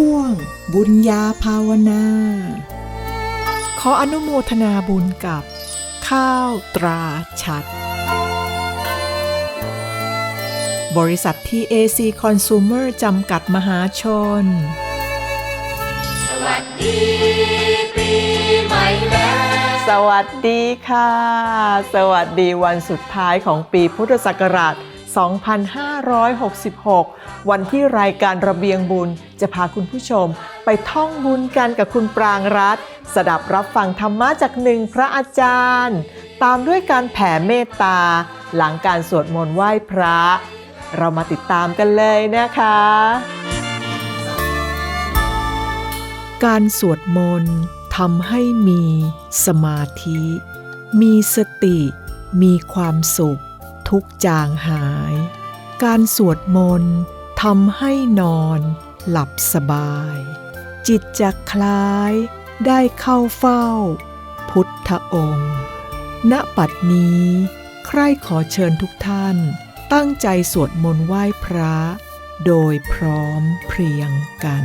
ช่วง บุญญาภาวนา ขออนุโมทนาบุญกับ ข้าวตราชัด บริษัท TAC Consumer จำกัดมหาชนสวัสดีค่ะ สวัสดีวันสุดท้ายของปีพุทธศักราช 2566 วันที่รายการระเบียงบุญจะพาคุณผู้ชม ไปท่องบุญกันกับคุณปรางรัตสดับรับฟังธรรมะจากหนึ่งพระอาจารย์ ตามด้วยการแผ่เมตตา หลังการสวดมนต์ไหว้พระ เรามาติดตามกันเลยนะคะ การสวดมนต์ทำให้มีสมาธิ มีสติ มีความสุข ทุกจางหาย การสวดมนต์ทำให้นอนหลับสบาย จิตจะคล้ายได้เข้าเฝ้า พุทธองค์ ณปัดนี้ ใครขอเชิญทุกท่าน ตั้งใจสวดมนต์ไหว้พระ โดยพร้อมเพรียงกัน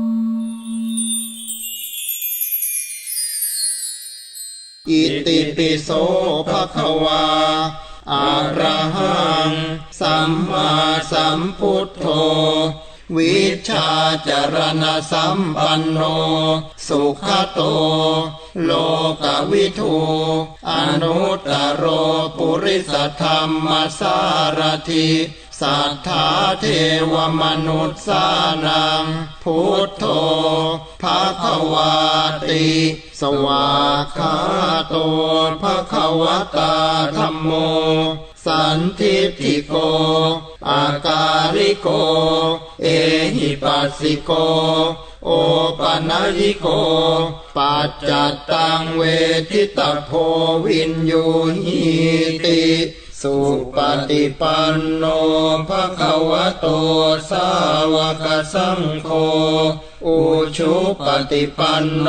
อิติปิโสภะคะวาอะระหัง สัมมาสัมพุทโธ วิชาจารณสัมปันโน สุขโต โลกวิทูอนุตตรโรปุริสธรรมสารถิสัทธาเทวมนุษย์สานัง พุทโธภาควาติ สวากาโตภะคะวตาธัมโม สันทิฏฐิโก อาการิโก เอหิปัสสิโก โอปะนะยิโก ปัจจัตตังเวทิตโพวินยูหิติสุปฏิปันโนภะคะวะโตสาวกสังโฆ อุชุปฏิปันโน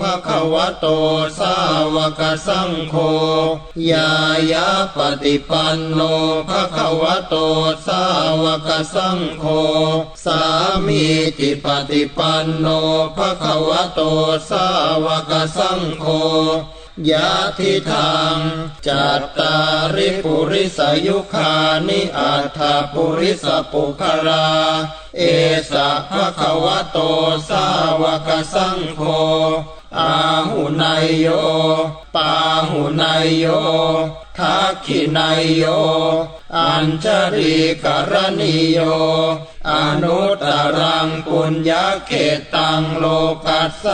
ภะคะวะโตสาวกสังโฆยายาปฏิปันโนภะคะวะโตสาวกสังโฆสามีจิปฏิปันโนภะคะวะโตสาวกสังโฆ ยะทิทางจัตตาริปุริสยุคานิอัฏฐปุริสปุคลา เอสะภะคะวะโตสาวกสังโฆอาหุนายโย ปาหุนายโยทักขินายโย อัญชริกรณิโย อนุตตรังปุญญเขตังโลกัสส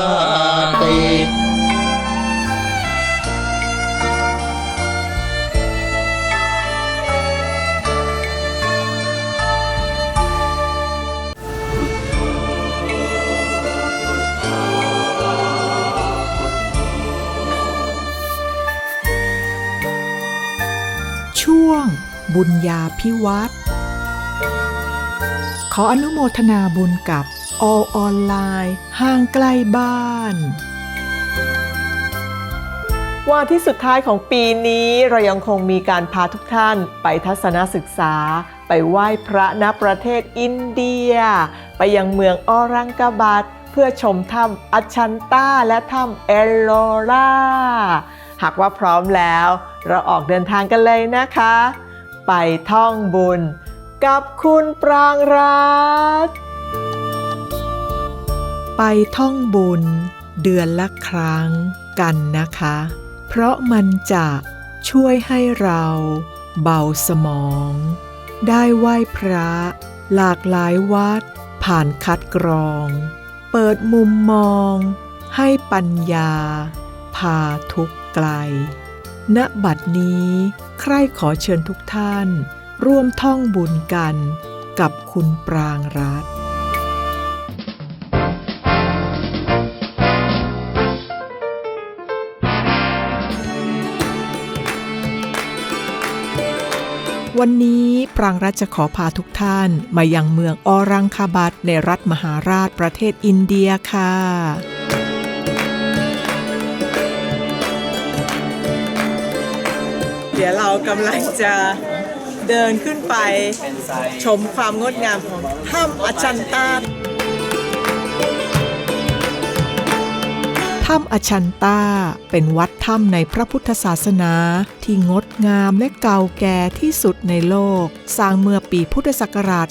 ติ บุญญาพิวัตรขออนุโมทนาบุญกับอออนไลน์ห่างไกลบ้านว่าที่สุดท้ายของปีนี้เรายังคงมีการพาทุกท่านไปทัศนศึกษา ไปไหว้พระณประเทศอินเดีย ไปยังเมืองออรังกาบัตเพื่อชมถ้ำอัชันต้าและถ้ำเอลโลราหากว่าพร้อมแล้ว เราออกเดินทางกันเลยนะคะ ไปท่องบุญ กับคุณปรางรัตไปท่องบุญ เดือนละครั้งกันนะคะ เพราะมันจะช่วยให้เราเบาสมอง ได้ไหว้พระ หลากหลายวัด ผ่านคัดกรอง เปิดมุมมอง ให้ปัญญา พาทุกไกล ณบัดนี้ใครขอเชิญทุกท่าน ร่วมท่องบุญกันกับคุณปรางรัตน์วันนี้ปรางรัฐจะขอพาทุกท่านมายังเมืองออรังคาบัตในรัฐมหาราชประเทศอินเดียค่ะ เดี๋ยวเรากำลังจะเดินขึ้นไปชมความงดงามของถ้ำอจันตา ถ้ำอชันตาเป็นวัดถ้ำในพระพุทธศาสนาที่งดงามและเก่าแก่ที่สุดในโลก สร้างเมื่อปีพุทธศักราช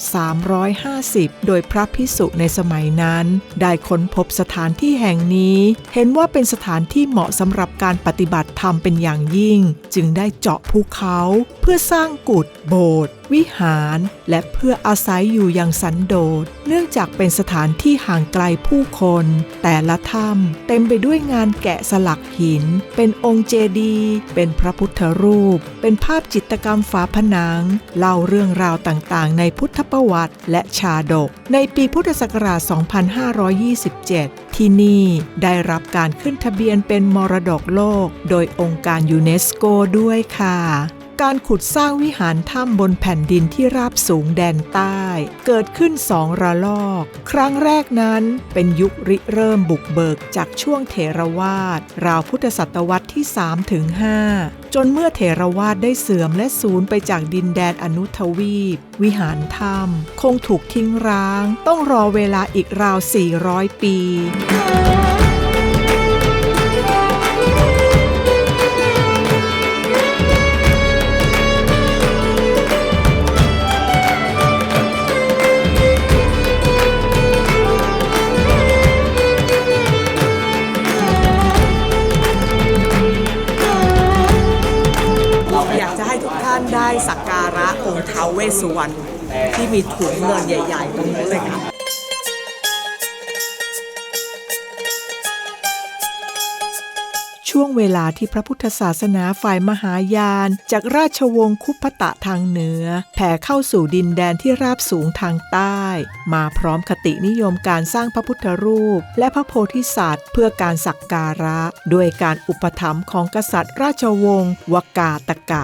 350 โดยพระพิสุในสมัยนั้น ได้ค้นพบสถานที่แห่งนี้ เห็นว่าเป็นสถานที่เหมาะสำหรับการปฏิบัติธรรมเป็นอย่างยิ่ง จึงได้เจาะภูเขาเพื่อสร้างกุฏโบสถ์วิหารและเพื่ออาศัยอยู่อย่างสันโดษ เนื่องจากเป็นสถานที่ห่างไกลผู้คน แต่ละถ้ำเต็มไปด้วยงานแกะสลักหิน เป็นองค์เจดีย์เป็นพระพุทธรูป เป็นภาพจิตรกรรมฝาผนัง เล่าเรื่องราวต่างๆ ในพุทธประวัติและชาดก ในปีพุทธศักราช 2527 ที่นี่ได้รับการขึ้นทะเบียนเป็นมรดกโลก โดยองค์การยูเนสโกด้วยค่ะ การขุดสร้างวิหารถ้ำบนแผ่นดินที่ราบสูงแดนใต้ เกิดขึ้นสองระลอก ครั้งแรกนั้นเป็นยุคริเริ่มบุกเบิกจากช่วงเถรวาท ราวพุทธศตวรรษที่ 3 ถึง 5 จนเมื่อเถรวาทได้เสื่อมและสูญไปจากดินแดนอนุทวีป วิหารถ้ำคงถูกทิ้งร้าง ต้องรอเวลาอีกราว 400 ปี วเวสสุวรรณที่มีถุงเงินใหญ่ ๆ ตรงนี้เลยค่ะช่วงเวลาที่พระพุทธศาสนาฝ่ายมหายาน จากราชวงศ์คุปตะทางเหนือ แผ่เข้าสู่ดินแดนที่ราบสูงทางใต้ มาพร้อมคตินิยมการสร้างพระพุทธรูป และพระโพธิสัตว์ เพื่อการสักการะ ด้วยการอุปถัมภ์ของกษัตริย์ราชวงศ์วกาตกะ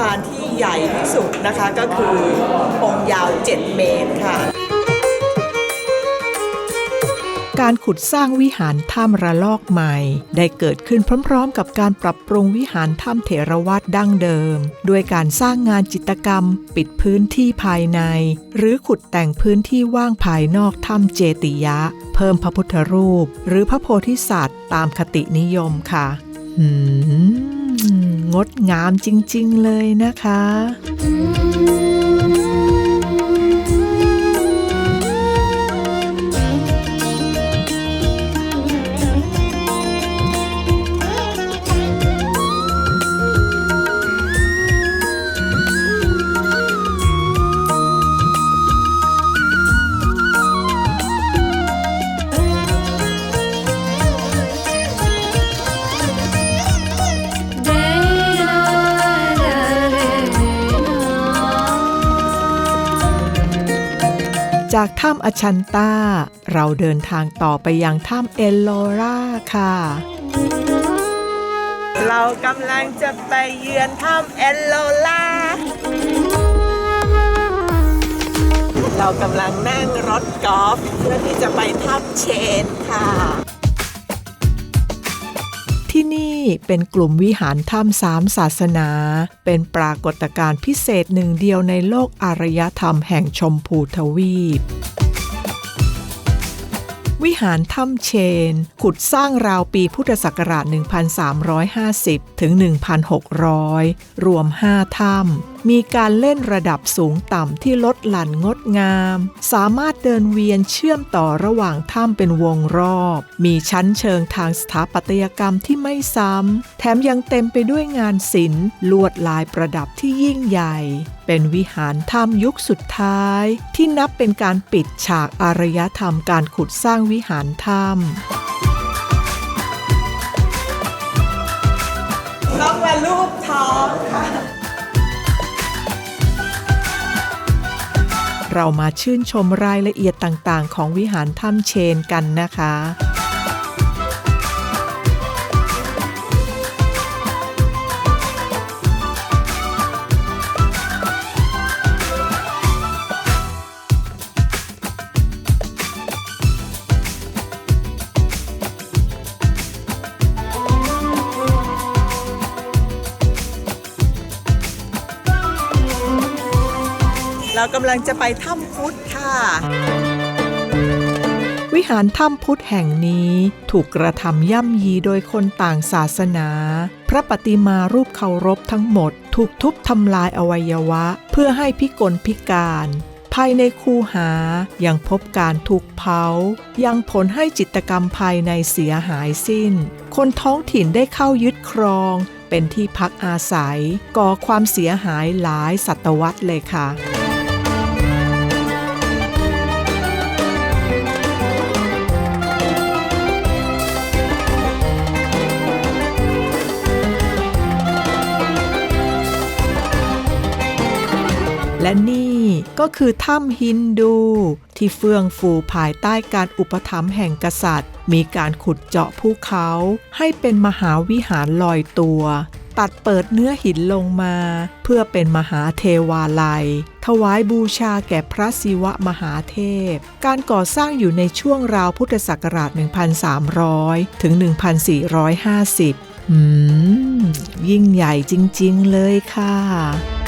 ปรินิพพานที่ใหญ่ที่สุดนะคะก็คือองค์ยาว 7 เมตรค่ะ การขุดสร้างวิหารถ้ำระลอกใหม่ ได้เกิดขึ้นพร้อมๆ กับการปรับปรุงวิหารถ้ำเถรวาทดั้งเดิม ด้วยการสร้างงานจิตรกรรม ปิดพื้นที่ภายใน หรือขุดแต่งพื้นที่ว่างภายนอกถ้ำเจติยะ เพิ่มพระพุทธรูป หรือพระโพธิสัตว์ ตามคตินิยมค่ะ หืม งดงามจริง ๆ เลยนะคะ จากถ้ำอชันตาเราเดินทางต่อไปยังถ้ำเอลโลราค่ะ เรากำลังจะไปเยือนถ้ำเอลโลราเรากำลังนั่งรถกอล์ฟเพื่อที่จะไปถ้ำเชนค่ะ ที่นี่เป็นกลุ่มวิหารถ้ำสามศาสนา เป็นปรากฏการณ์พิเศษหนึ่งเดียวในโลกอารยธรรมแห่งชมพูทวีปวิหารถ้ำเชน ขุดสร้างราวปีพุทธศักราช 1350 ถึง 1,600 รวม 5 ถ้ำมีการเล่นระดับสูงต่ำที่ลดหลั่นงดงาม สามารถเดินเวียนเชื่อมต่อระหว่างถ้ำเป็นวงรอบ มีชั้นเชิงทางสถาปัตยกรรมที่ไม่ซ้ำ แถมยังเต็มไปด้วยงานศิลป์ลวดลายประดับที่ยิ่งใหญ่ เป็นวิหารถ้ำยุคสุดท้าย ที่นับเป็นการปิดฉากอารยธรรมการขุดสร้างวิหารถ้ำต้องมาลูบท้องค่ะ เรามาชื่นชมรายละเอียดต่างๆ ของวิหารถ้ำเชนกันนะคะ กำลังจะไปถ้ำพุทธค่ะ วิหารถ้ำพุทธแห่งนี้ถูกกระทำย่ำยีโดยคนต่างศาสนา พระปฏิมารูปเคารพทั้งหมด ถูกทุบทำลายอวัยวะ เพื่อให้พิกลพิการ ภายในคูหายังพบการถูกเผา ยังผลให้จิตกรรมภายในเสียหายสิ้น คนท้องถิ่นได้เข้ายึดครองเป็นที่พักอาศัย ก่อความเสียหายหลายศตวรรษเลยค่ะ และนี่ก็คือถ้ำฮินดู ที่เฟื่องฟูภายใต้การอุปถัมภ์แห่งกษัตริย์ มีการขุดเจาะภูเขา ให้เป็นมหาวิหารลอยตัว ตัดเปิดเนื้อหินลงมา เพื่อเป็นมหาเทวาลัย ถวายบูชาแก่พระศิวะมหาเทพ การก่อสร้างอยู่ในช่วงราวพุทธศักราช 1,300 ถึง 1,450 อืม ยิ่งใหญ่จริง ๆ เลยค่ะ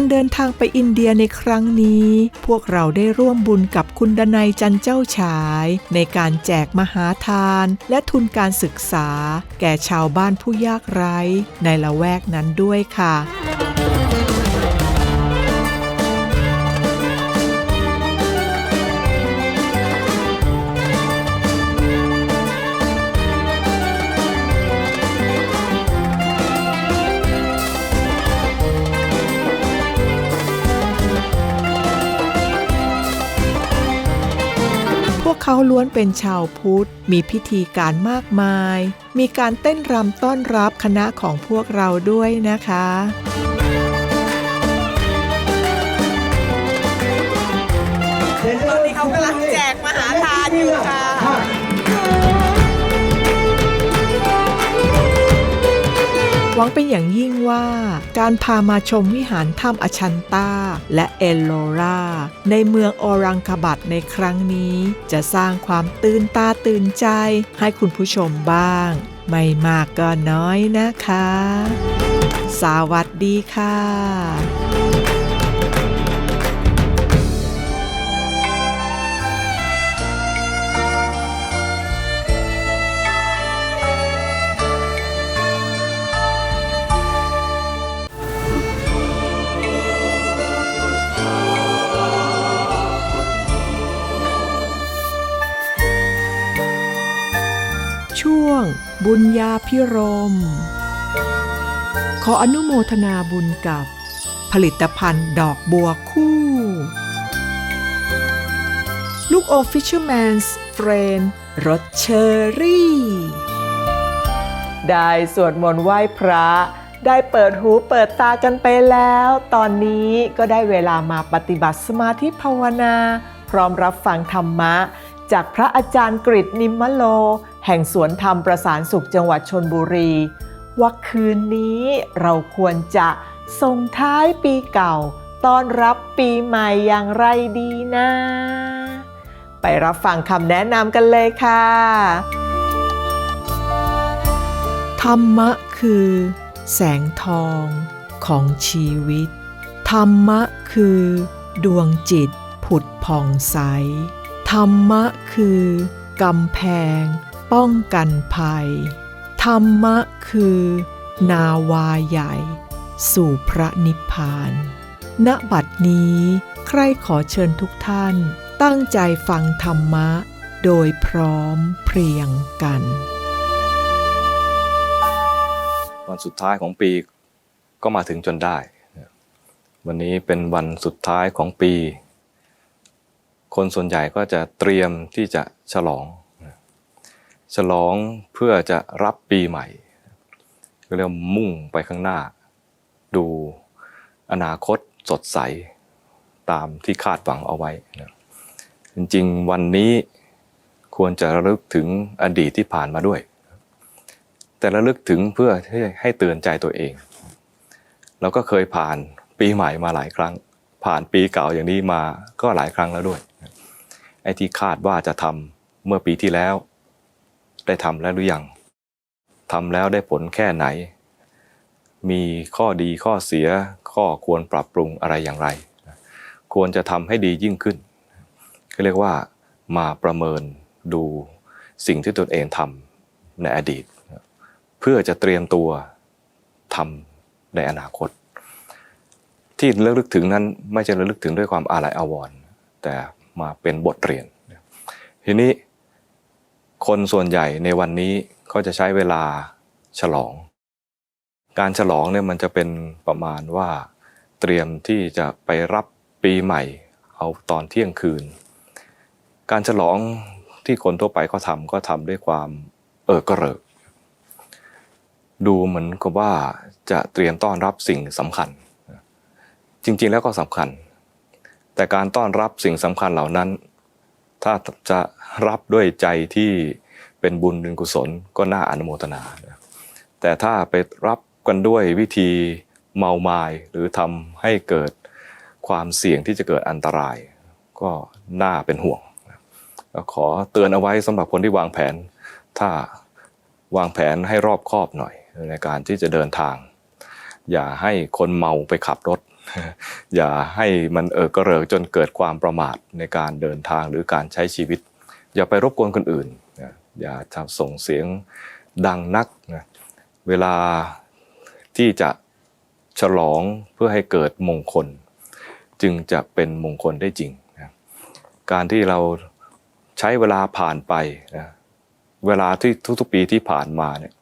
การเดินทางไปอินเดียในครั้งนี้ พวกเราได้ร่วมบุญกับคุณดนัยจันเจ้าฉาย ในการแจกมหาทาน และทุนการศึกษา แก่ชาวบ้านผู้ยากไร้ ในละแวกนั้นด้วยค่ะ เขาล้วนเป็นชาวพุทธ มีพิธีการมากมาย มีการเต้นรำต้อนรับคณะของพวกเราด้วยนะคะ หวังเป็นอย่างยิ่งว่า การพามาชมวิหารถ้ำอชันตาและเอลโลราในเมืองออรังคบัตในครั้งนี้ จะสร้างความตื่นตาตื่นใจให้คุณผู้ชมบ้าง ไม่มากก็น้อยนะคะ สวัสดีค่ะ บุญญาพิรม ขออนุโมทนาบุญกับผลิตภัณฑ์ดอกบัวคู่ ลูกอม Fisherman's Friend รสเชอรี่ ได้สวดมนต์ไหว้พระ ได้เปิดหูเปิดตากันไปแล้ว ตอนนี้ก็ได้เวลามาปฏิบัติสมาธิภาวนา พร้อมรับฟังธรรมะ จากพระอาจารย์กริตนิมมโล แห่งสวนธรรมประสานสุขจังหวัดชนบุรี ว่าคืนนี้เราควรจะส่งท้ายปีเก่า ต้อนรับปีใหม่อย่างไรดีนะ ไปรับฟังคำแนะนำกันเลยค่ะ ธรรมะคือ แสงทองของชีวิต ธรรมะคือ ดวงจิตผุดผ่องใส ธรรมะคือกำแพง ป้องกันภัย ธรรมะคือ นาวาใหญ่ สู่พระนิพพาน ณ บัดนี้ ใครขอเชิญทุกท่านตั้งใจฟังธรรมะ โดยพร้อมเพรียงกัน วันสุดท้ายของปีก็มาถึงจนได้ วันนี้เป็นวันสุดท้ายของปี คนส่วนใหญ่ก็จะเตรียมที่จะฉลอง ฉลองเพื่อจะรับปีใหม่ก็เรียกว่ามุ่งไปข้างหน้า ดูอนาคตสดใสตามที่คาดหวังเอาไว้นะจริงๆ วันนี้ควรจะระลึกถึงอดีตที่ผ่านมาด้วย แต่ระลึกถึงเพื่อให้เตือนใจตัวเอง เราก็เคยผ่านปีใหม่มาหลายครั้ง ผ่านปีเก่าอย่างนี้มาก็หลายครั้งแล้วด้วยไอ้ที่คาดว่าจะทำเมื่อปีที่แล้ว ได้ทำแล้วหรือยังทำแล้วได้ผลแค่ไหน มีข้อดีข้อเสียข้อควรปรับปรุงอะไรอย่างไร ควรจะทำให้ดียิ่งขึ้นก็เรียกว่ามาประเมินดูสิ่งที่ตนเองทำในอดีต เพื่อจะเตรียมตัวทำในอนาคต ที่ระลึกถึงนั้นไม่ใช่ระลึกถึงด้วยความอาลัยอาวรณ์แต่มาเป็นบทเรียน ทีนี้ คนส่วนใหญ่ในวันนี้เขาจะใช้เวลาฉลอง การฉลองเนี่ยมันจะเป็นประมาณว่า เตรียมที่จะไปรับปีใหม่ เอาตอนเที่ยงคืน การฉลองที่คนทั่วไปเขาทำก็ทำด้วยความเออกระเริก ดูเหมือนกับว่าจะเตรียมต้อนรับสิ่งสำคัญ จริงๆแล้วก็สำคัญ แต่การต้อนรับสิ่งสำคัญเหล่านั้น ถ้าจะรับด้วยใจที่เป็นบุญเป็นกุศลก็น่าอนุโมทนา แต่ถ้าไปรับกันด้วยวิธีเมามายหรือทำให้เกิดความเสี่ยงที่จะเกิดอันตราย ก็น่าเป็นห่วงก็ขอเตือนเอาไว้สำหรับคนที่วางแผน ถ้าวางแผนให้รอบคอบหน่อยในการที่จะเดินทาง อย่าให้คนเมาไปขับรถ อย่าให้มันเออกระเริกจนเกิดความประมาทในการเดินทางหรือการใช้ชีวิต อย่าไปรบกวนคนอื่น อย่าทำส่งเสียงดังนักนะเวลาที่จะฉลองเพื่อให้เกิดมงคล จึงจะเป็นมงคลได้จริงนะการที่เราใช้เวลาผ่านไปนะเวลาที่ทุกๆปีที่ผ่านมาเนี่ย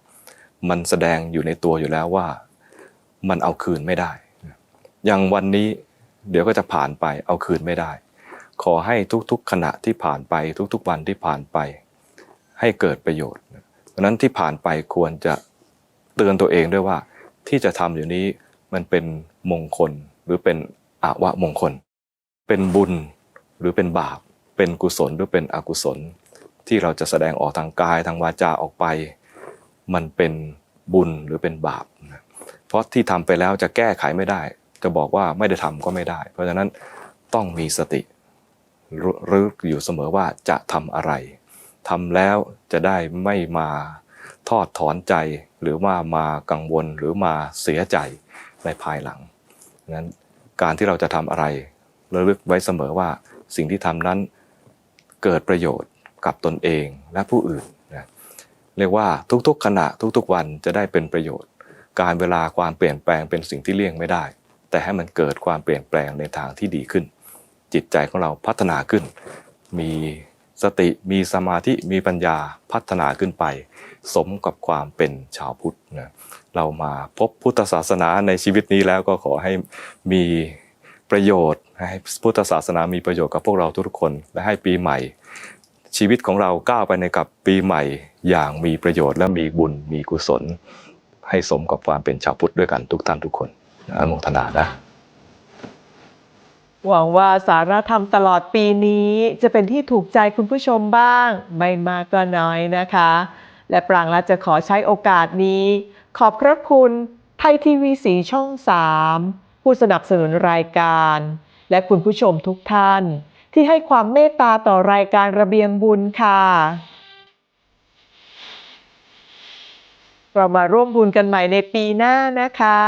มันแสดงอยู่ในตัวอยู่แล้วว่า มันเอาคืนไม่ได้ อย่างวันนี้เดี๋ยวก็จะผ่านไปเอาคืนไม่ได้ ขอให้ทุกๆขณะที่ผ่านไปทุกๆวันที่ผ่านไป ให้เกิดประโยชน์เพราะนั้นที่ผ่านไปควรจะเตือนตัวเองด้วยว่า ที่จะทำอยู่นี้มันเป็นมงคลหรือเป็นอาวะมงคล เป็นบุญหรือเป็นบาป เป็นกุศลหรือเป็นอกุศล ที่เราจะแสดงออกทางกายทางวาจาออกไป มันเป็นบุญหรือเป็นบาป เพราะที่ทำไปแล้วจะแก้ไขไม่ได้ จะบอกว่าไม่ได้ทำก็ไม่ได้ เพราะฉะนั้นต้องมีสติรึกอยู่เสมอว่าจะทำอะไรทำแล้วจะได้ไม่มาทอดถอนใจหรือว่ามากังวลหรือมาเสียใจในภายหลังนั้นการที่เราจะทำอะไรระลึกไว้เสมอว่าสิ่งที่ทำนั้นเกิดประโยชน์กับตนเองและผู้อื่นนะเรียกว่าทุกๆขณะทุกๆวันจะได้เป็นประโยชน์ การเวลาความเปลี่ยนแปลงเป็นสิ่งที่เลี่ยงไม่ได้ แต่ให้มันเกิดความเปลี่ยนแปลงในทางที่ดีขึ้น จิตใจของเราพัฒนาขึ้น มีสติมีสมาธิมีปัญญาพัฒนาขึ้นไป สมกับความเป็นชาวพุทธนะเรามาพบพุทธศาสนาในชีวิตนี้แล้วก็ขอให้มีประโยชน์ให้พุทธศาสนามีประโยชน์กับพวกเราทุกคน และให้ปีใหม่ ชีวิตของเราก้าวไปในกับปีใหม่อย่างมีประโยชน์และมีบุญมีกุศล ให้สมกับความเป็นชาวพุทธด้วยกันทุกท่านทุกคน อนุโมทนานะหวังว่าสารธรรมตลอดปีนี้จะเป็นที่ถูกใจคุณผู้ชมบ้าง ไม่มากก็น้อยนะคะ และปรางรัฐจะขอใช้โอกาสนี้ ขอบพระคุณไทยทีวีสีช่อง 3 ผู้สนับสนุนรายการ และคุณผู้ชมทุกท่าน ที่ให้ความเมตตาต่อรายการระเบียงบุญค่ะ เรามาร่วมบุญกันใหม่ในปีหน้านะคะ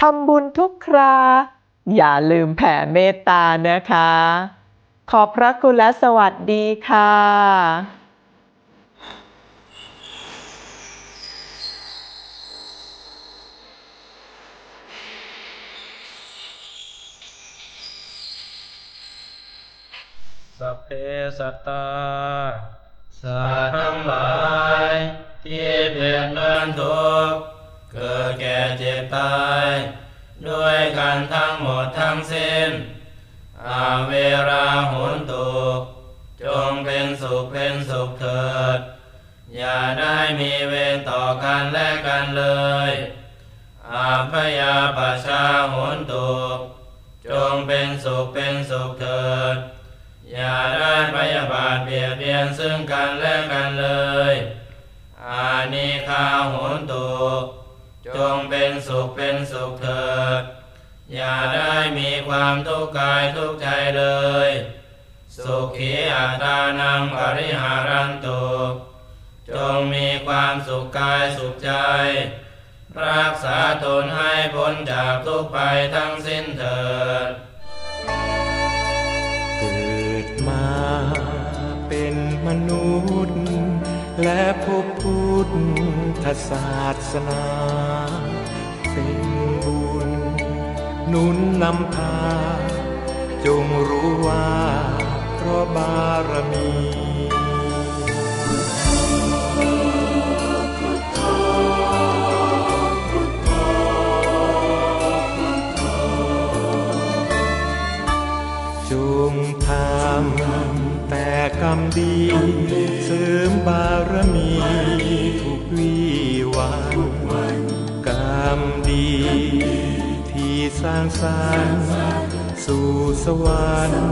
ทำบุญทุกครา อย่าลืมแผ่เมตตานะคะ ขอบพระคุณและสวัสดีค่ะสัพเพสัตตาสัตว์ทั้งหลายที่เปลี่ยนเดินทุกข์ เกิดแก่เจ็บตาย ด้วยกันทั้งหมดทั้งสิ้น อาเวราหุนตุจงเป็นสุขเป็นสุขเถิด อย่าได้มีเวรต่อกันและกันเลย อาพยาปชาหุนตุจงเป็นสุขเป็นสุขเถิด อย่าได้พยาบาทเบียดเบียนซึ่งกันและกันเลย ขเป็นสุขเถิด อย่าได้มีความทุกข์กายทุกข์ใจเลย สุขีอัตานังปริหารันตุจงมีความสุขกายสุขใจ รักษาตนให้พ้นจากทุกไปทั้งสิ้นเถิด เกิดมาเป็นมนุษย์ และพบพุทธศาสนา เป็นบุญนุนนำพา จงรู้ว่าเพราะบารมีจงทำแต่กรรมดีเสริมบารมี สร้างสรรค์สู่สวรรค์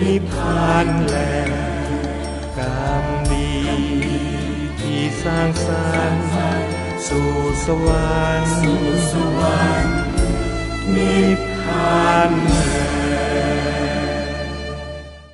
นิพพานแลกรรมดีที่สร้างสรรค์สู่สวรรค์นิพพาน